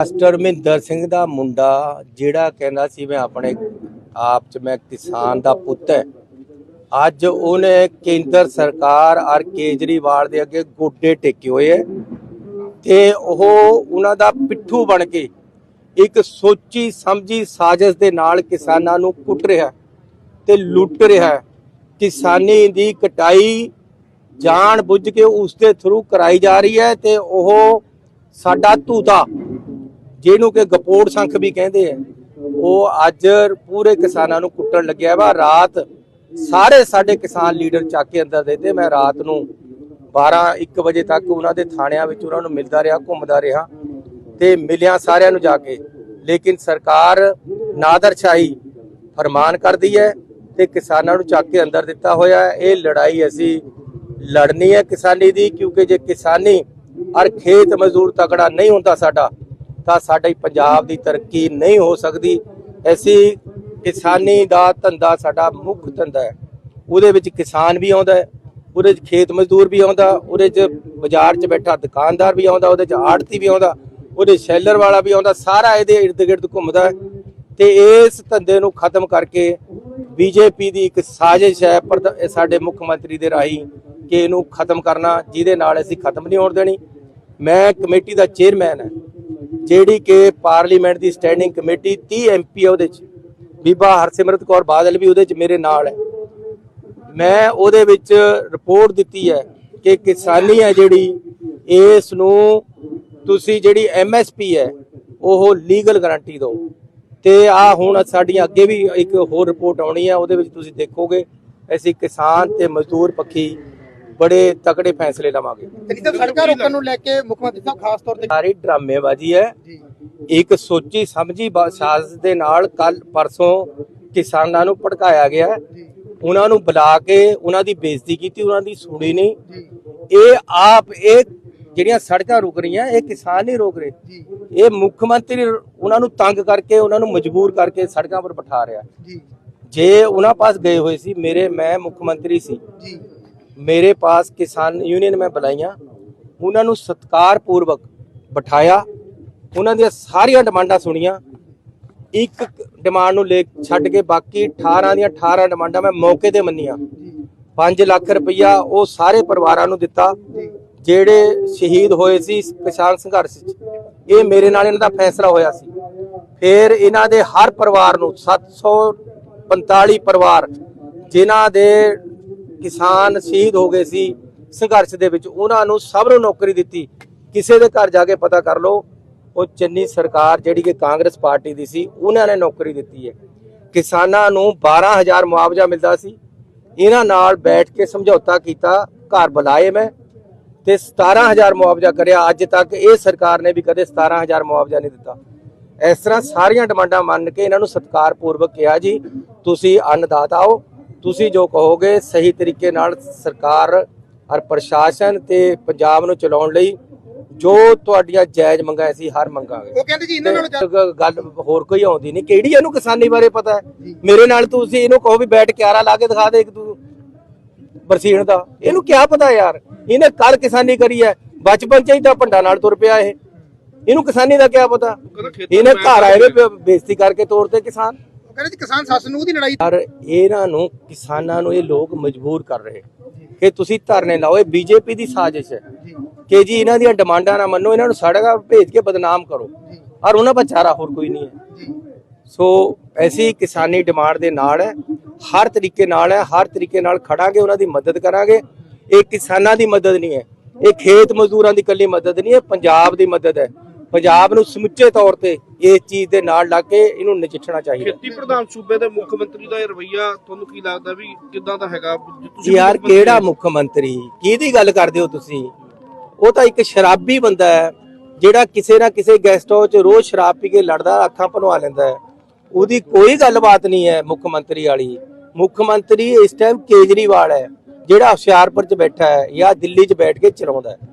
Master Mahinder Singh ਦਾ ਮੁੰਡਾ, ਜਿਹੜਾ ਕਹਿੰਦਾ ਸੀ ਮੈਂ ਆਪਣੇ ਆਪ ਚ ਮੈਂ ਕਿਸਾਨ ਦਾ ਪੁੱਤ ਹੈ ਅੱਜ ਉਹਨੇ ਕੇਂਦਰ ਸਰਕਾਰ ਔਰ ਕੇਜਰੀਵਾਲ ਦੇ ਅੱਗੇ ਗੋਡੇ ਟੇਕੇ ਹੋਏ ਹੈ ਤੇ ਉਹ ਉਹਨਾਂ ਦਾ ਪਿੱਠੂ ਬਣ ਕੇ ਇੱਕ ਸੋਚੀ ਸਮਝੀ ਸਾਜ਼ਿਸ਼ ਦੇ ਨਾਲ ਕਿਸਾਨਾਂ ਨੂੰ ਕੁੱਟ ਰਿਹਾ ਤੇ ਲੁੱਟ ਰਿਹਾ ਕਿਸਾਨੀ ਦੀ ਕਟਾਈ ਜਾਣ ਬੁੱਝ ਕੇ ਉਸ ਦੇ ਥਰੂ ਕਰਾਈ ਜਾ ਰਹੀ ਹੈ ਤੇ ਉਹ ਸਾਡਾ ਧੂਤਾ ਜਿਹਨੂੰ ਕਿ ਗਪੋੜ ਸੰਖ ਵੀ ਕਹਿੰਦੇ ਆ, ਉਹ ਅੱਜ ਪੂਰੇ ਕਿਸਾਨਾਂ ਨੂੰ ਕੁੱਟਣ ਲੱਗਿਆ ਵਾ। ਰਾਤ ਸਾਰੇ ਸਾਡੇ ਕਿਸਾਨ ਲੀਡਰ ਚੱਕ ਕੇ ਅੰਦਰ ਦੇ ਮੈਂ ਰਾਤ ਨੂੰ 12 1 ਵਜੇ ਤੱਕ ਉਹਨਾਂ ਦੇ ਥਾਣਿਆਂ ਵਿੱਚ ਉਹਨਾਂ ਨੂੰ ਮਿਲਦਾ ਰਿਹਾ, ਘੁੰਮਦਾ ਰਿਹਾ ਤੇ ਮਿਲਿਆ ਸਾਰਿਆਂ ਨੂੰ ਜਾ ਕੇ। ਲੇਕਿਨ ਸਰਕਾਰ ਨਾਦਰਸ਼ਾਹੀ ਫਰਮਾਨ ਕਰਦੀ ਹੈ ਤੇ ਕਿਸਾਨਾਂ ਨੂੰ ਚੱਕ ਕੇ ਅੰਦਰ ਦਿੱਤਾ ਹੋਇਆ ਇਹ ਲੜਾਈ ਅਸੀਂ ਲੜਨੀ ਹੈ ਕਿਸਾਨੀ ਦੀ, ਕਿਉਂਕਿ ਜੇ ਕਿਸਾਨੀ ਔਰ ਖੇਤ ਮਜ਼ਦੂਰ ਤਕੜਾ ਨਹੀਂ ਹੁੰਦਾ ਸਾਡਾ ਤਾਂ ਸਾਡੇ ਪੰਜਾਬ ਦੀ ਤਰੱਕੀ ਨਹੀਂ ਹੋ ਸਕਦੀ। ਐਸੀ ਕਿਸਾਨੀ ਦਾ ਧੰਦਾ ਸਾਡਾ ਮੁੱਖ ਧੰਦਾ ਹੈ। ਉਹਦੇ ਵਿੱਚ ਕਿਸਾਨ ਵੀ ਆਉਂਦਾ ਹੈ, ਉਹਦੇ 'ਚ ਖੇਤ ਮਜ਼ਦੂਰ ਵੀ ਆਉਂਦਾ, ਉਹਦੇ 'ਚ ਬਾਜ਼ਾਰ 'ਚ ਬੈਠਾ ਦੁਕਾਨਦਾਰ ਵੀ ਆਉਂਦਾ, ਉਹਦੇ 'ਚ ਆੜਤੀ ਵੀ ਆਉਂਦਾ, ਉਹਦੇ ਸ਼ੈਲਰ ਵਾਲਾ ਵੀ ਆਉਂਦਾ, ਸਾਰਾ ਇਹਦੇ ਇਰਦ ਗਿਰਦ ਘੁੰਮਦਾ ਹੈ। ਤੇ ਇਸ ਧੰਦੇ ਨੂੰ ਖਤਮ ਕਰਕੇ ਬੀਜੇਪੀ ਦੀ ਇੱਕ ਸਾਜ਼ਿਸ਼ ਹੈ, ਪਰ ਸਾਡੇ ਮੁੱਖ ਮੰਤਰੀ ਦੇ ਰਾਹੀਂ ਕਿ ਇਹਨੂੰ ਖਤਮ ਕਰਨਾ, ਜਿਹਦੇ ਨਾਲ ਅਸੀਂ ਖਤਮ ਨਹੀਂ ਹੋਣ ਦੇਣੀ। ਮੈਂ ਕਮੇਟੀ ਦਾ ਚੇਅਰਮੈਨ ਹਾਂ। ਜਿਹੜੀ ਕਿ ਪਾਰਲੀਮੈਂਟ ਦੀ ਸਟੈਂਡਿੰਗ ਕਮੇਟੀ 30 ਐਮਪੀ ਉਹਦੇ ਚ। ਬੀਬਾ ਹਰਸਿਮਰਤ ਕੌਰ ਬਾਦਲ ਵੀ ਉਹਦੇ ਚ ਮੇਰੇ ਨਾਲ ਹੈ। ਮੈਂ ਉਹਦੇ ਵਿੱਚ ਰਿਪੋਰਟ ਦਿੱਤੀ ਹੈ ਕਿ ਕਿਸਾਨੀ ਹੈ ਜਿਹੜੀ, ਇਸ ਨੂੰ ਤੁਸੀਂ ਜਿਹੜੀ ਐਮਐਸਪੀ ਹੈ, ਉਹ ਲੀਗਲ ਗਾਰੰਟੀ ਦਿਓ। ਤੇ ਆ ਹੁਣ ਸਾਡੀਆਂ ਅੱਗੇ ਵੀ ਇੱਕ ਹੋਰ ਰਿਪੋਰਟ ਆਉਣੀ ਹੈ, ਉਹਦੇ ਵਿੱਚ ਤੁਸੀਂ ਦੇਖੋਗੇ, ਅਸੀਂ ਕਿਸਾਨ ਤੇ ਮਜ਼ਦੂਰ ਪੱਖੀ ਬੜੇ ਤਕੜੇ ਫੈਸਲੇ ਲਵਾਂਗੇ। ਤੇ ਤਾਂ ਸੜਕਾਂ ਰੋਕਣ ਨੂੰ ਲੈ ਕੇ ਮੁੱਖ ਮੰਤਰੀ ਸਾਹਿਬ ਖਾਸ ਤੌਰ ਤੇ ਸਾਰੀ ਡਰਾਮੇਬਾਜ਼ੀ ਹੈ। ਜੀ। ਇੱਕ ਸੋਚੀ ਸਮਝੀ ਸਾਜ਼ਿਸ਼ ਦੇ ਨਾਲ ਕੱਲ ਪਰਸੋਂ ਕਿਸਾਨਾਂ ਨੂੰ ਭੜਕਾਇਆ ਗਿਆ। ਉਹਨਾਂ ਨੂੰ ਬੁਲਾ ਕੇ ਉਹਨਾਂ ਦੀ ਬੇਇੱਜ਼ਤੀ ਕੀਤੀ ਉਹਨਾਂ ਦੀ ਸੁਣੀ ਨਹੀਂ। ਇਹ ਆਪ ਇਹ ਜਿਹੜੀਆਂ ਸੜਕਾਂ ਰੁਕ ਰਹੀਆਂ ਇਹ ਕਿਸਾਨ ਨਹੀਂ ਰੋਕ ਰਹੇ। ਇਹ ਮੁੱਖ ਮੰਤਰੀ ਉਹਨਾਂ ਨੂੰ ਤੰਗ ਕਰਕੇ ਉਹਨਾਂ ਨੂੰ ਮਜਬੂਰ ਕਰਕੇ ਸੜਕਾਂ ਪਰ ਬਿਠਾ ਰਿਹਾ। ਜੀ। ਜੇ ਉਹਨਾਂ ਪਾਸ ਗਏ ਹੋਏ ਸੀ ਮੇਰੇ ਮੈਂ ਮੁੱਖ ਮੰਤਰੀ ਸੀ ਜੀ ਮੇਰੇ ਪਾਸ ਕਿਸਾਨ ਯੂਨੀਅਨ ਮੈਂ ਬੁਲਾਈਆਂ ਉਹਨਾਂ ਨੂੰ ਸਤਿਕਾਰਪੂਰਵਕ ਬਿਠਾਇਆ। ਉਹਨਾਂ ਦੀਆਂ ਸਾਰੀਆਂ ਡਿਮਾਂਡਾਂ ਸੁਣੀਆਂ। ਇੱਕ ਡਿਮਾਂਡ ਨੂੰ ਲੈ ਛੱਡ ਕੇ ਬਾਕੀ 18 ਦੀਆਂ 18 ਡਿਮਾਂਡਾਂ ਮੈਂ ਮੌਕੇ ਤੇ ਮੰਨੀਆਂ। ਜੀ 5 ਲੱਖ ਰੁਪਈਆ ਉਹ ਸਾਰੇ ਪਰਿਵਾਰਾਂ ਨੂੰ ਦਿੱਤਾ। ਜਿਹੜੇ ਸ਼ਹੀਦ ਹੋਏ ਸੀ ਕਿਸਾਨ ਸੰਘਰਸ਼ 'ਚ ਇਹ ਮੇਰੇ ਨਾਲ ਇਹਨਾਂ ਦਾ ਫੈਸਲਾ ਹੋਇਆ ਸੀ। ਫਿਰ ਇਹਨਾਂ ਦੇ ਹਰ ਪਰਿਵਾਰ ਨੂੰ 745 ਪਰਿਵਾਰ, ਜਿਨ੍ਹਾਂ ਦੇ ਕਿਸਾਨ ਸ਼ਹੀਦ ਹੋ ਗਏ ਸੀ ਸੰਘਰਸ਼ ਦੇ ਵਿੱਚ, ਉਹਨਾਂ ਨੂੰ ਸਭ ਨੂੰ ਨੌਕਰੀ ਦਿੱਤੀ। ਕਿਸੇ ਦੇ ਘਰ ਜਾ ਕੇ ਪਤਾ ਕਰ ਲਓ, ਉਹ ਚੰਨੀ ਸਰਕਾਰ ਜਿਹੜੀ ਕਿ ਕਾਂਗਰਸ ਪਾਰਟੀ ਦੀ ਸੀ, ਉਹਨਾਂ ਨੇ ਨੌਕਰੀ ਦਿੱਤੀ ਹੈ। ਕਿਸਾਨਾਂ ਨੂੰ 12000 ਮੁਆਵਜ਼ਾ ਮਿਲਦਾ ਸੀ। ਇਹਨਾਂ ਨਾਲ ਬੈਠ ਕੇ ਸਮਝੌਤਾ ਕੀਤਾ, ਘਰ ਬੁਲਾਏ ਮੈਂ ਤੇ 17000 ਮੁਆਵਜ਼ਾ ਕਰਿਆ। ਅੱਜ ਤੱਕ ਇਹ ਸਰਕਾਰ ਨੇ ਵੀ ਕਦੇ 17000 ਮੁਆਵਜ਼ਾ ਨਹੀਂ ਦਿੱਤਾ। ਇਸ ਤਰ੍ਹਾਂ ਸਾਰੀਆਂ ਡਿਮਾਂਡਾਂ ਮੰਨ ਕੇ ਇਹਨਾਂ ਨੂੰ ਸਤਿਕਾਰਪੂਰਵਕ ਕਿਹਾ ਜੀ, ਤੁਸੀਂ ਅੰਨਦਾਤਾ ਹੋ। ਤੁਸੀਂ ਜੋ ਕਹੋਗੇ ਸਹੀ ਤਰੀਕੇ ਨਾਲ ਸਰਕਾਰ ਔਰ ਪ੍ਰਸ਼ਾਸਨ ਤੇ ਪੰਜਾਬ ਨੂੰ ਚਲਾਉਣ ਲਈ ਜੋ ਤੁਹਾਡੀਆਂ ਜਾਇਜ਼ ਮੰਗਾਂ ਸੀ ਹਰ ਮੰਗਾਂਗੇ। ਉਹ ਕਹਿੰਦੇ ਜੀ ਇਹਨਾਂ ਨਾਲ ਗੱਲ ਹੋਰ ਕੋਈ ਆਉਂਦੀ ਨਹੀਂ। ਕਿਹੜੀ ਇਹਨੂੰ ਕਿਸਾਨੀ ਬਾਰੇ ਪਤਾ ਹੈ। ਮੇਰੇ ਨਾਲ ਤੁਸੀਂ ਇਹਨੂੰ ਕਹੋ ਵੀ ਬੈਠ ਕੇ ਆਰਾ ਲਾ ਕੇ ਦਿਖਾ ਦੇ ਇੱਕ ਤੂੰ ਬਰਸੀਨ ਦਾ। ਇਹਨੂੰ ਕੀ ਪਤਾ ਯਾਰ? ਇਹਨੇ ਕੱਲ ਕਿਸਾਨੀ ਕਰੀ ਹੈ। ਬਚਪਨ ਚ ਹੀ ਤਾਂ ਭੰਡਾ ਨਾਲ ਤੁਰ ਪਿਆ ਇਹ। ਇਹਨੂੰ ਕਿਸਾਨੀ ਦਾ ਕੀ ਪਤਾ? ਇਹਨੇ ਘਰ ਆਏ ਵੇ ਬੇਇੱਜ਼ਤੀ ਕਰਕੇ ਤੋਰਦੇ ਕਿਸਾਨ। ਕਹਿੰਦੇ ਜੀ ਕਿਸਾਨ ਸੱਸ ਨੂੰ ਉਹਦੀ ਲੜਾਈ ਪਰ ਇਹਨਾਂ ਨੂੰ ਕਿਸਾਨਾਂ ਨੂੰ ਇਹ ਲੋਕ ਮਜਬੂਰ ਕਰ ਰਹੇ ਕਿ ਤੁਸੀਂ ਧਰਨੇ ਲਾਓ ਇਹ ਬੀਜੇਪੀ ਦੀ ਸਾਜ਼ਿਸ਼ ਹੈ। ਕਿ ਜੀ ਇਹਨਾਂ ਦੀਆਂ ਡਿਮਾਂਡਾਂ ਨਾ ਮੰਨੋ ਇਹਨਾਂ ਨੂੰ ਸੜਕਾਂ ਭੇਜ ਕੇ ਬਦਨਾਮ ਕਰੋ। ਔਰ ਉਹਨਾਂ ਦਾ ਚਾਰਾ ਹੋਰ ਕੋਈ ਨਹੀਂ ਹੈ। ਸੋ ਐਸੀ ਕਿਸਾਨੀ ਡਿਮਾਂਡ ਦੇ ਨਾਲ ਹੈ ਹਰ ਤਰੀਕੇ ਨਾਲ ਹੈ ਹਰ ਤਰੀਕੇ ਨਾਲ ਖੜਾਂਗੇ ਉਹਨਾਂ ਦੀ ਮਦਦ ਕਰਾਂਗੇ। ਇਹ ਕਿਸਾਨਾਂ ਦੀ ਮਦਦ ਨਹੀਂ ਹੈ। ਇਹ ਖੇਤ ਮਜ਼ਦੂਰਾਂ ਦੀ ਇਕੱਲੀ ਮਦਦ ਨਹੀਂ ਹੈ ਪੰਜਾਬ ਦੀ ਮਦਦ ਹੈ। ਪੰਜਾਬ ਨੂੰ ਸਮੁੱਚੇ ਤੌਰ ਤੇ ਇਸ ਚੀਜ਼ ਦੇ ਨਾਲ ਲੱਗ ਕੇ ਇਹਨੂੰ ਨਜਿੱਠਣਾ ਚਾਹੀਦਾ। ਖੇਤੀ ਪ੍ਰਧਾਨ ਸੂਬੇ ਦੇ ਮੁੱਖ ਮੰਤਰੀ ਦਾ ਇਹ ਰਵਈਆ ਤੁਹਾਨੂੰ ਕੀ ਲੱਗਦਾ ਵੀ ਕਿੱਦਾਂ ਦਾ ਹੈਗਾ? ਤੁਸੀਂ ਯਾਰ ਕਿਹੜਾ ਮੁੱਖ ਮੰਤਰੀ? ਕਿਹਦੀ ਗੱਲ ਕਰਦੇ ਹੋ ਤੁਸੀਂ? ਉਹ ਤਾਂ ਇੱਕ ਸ਼ਰਾਬੀ ਬੰਦਾ ਹੈ ਜਿਹੜਾ ਕਿਸੇ ਨਾ ਕਿਸੇ ਗੈਸਟ ਹਾਊਸ 'ਚ ਰੋਜ਼ ਸ਼ਰਾਬ ਪੀ ਕੇ ਲੜਦਾ ਅੱਖਾਂ ਭਨਵਾ ਲੈਂਦਾ ਹੈ। ਉਹਦੀ ਕੋਈ ਗੱਲਬਾਤ ਨਹੀਂ ਹੈ ਮੁੱਖ ਮੰਤਰੀ ਵਾਲੀ। ਮੁੱਖ ਮੰਤਰੀ ਇਸ ਟਾਈਮ ਕੇਜਰੀਵਾਲ ਹੈ ਜਿਹੜਾ ਹੁਸ਼ਿਆਰਪੁਰ 'ਚ ਬੈਠਾ ਹੈ ਜਾਂ ਦਿੱਲੀ 'ਚ ਬੈਠ ਕੇ ਚਲਾਉਂਦਾ ਹੈ।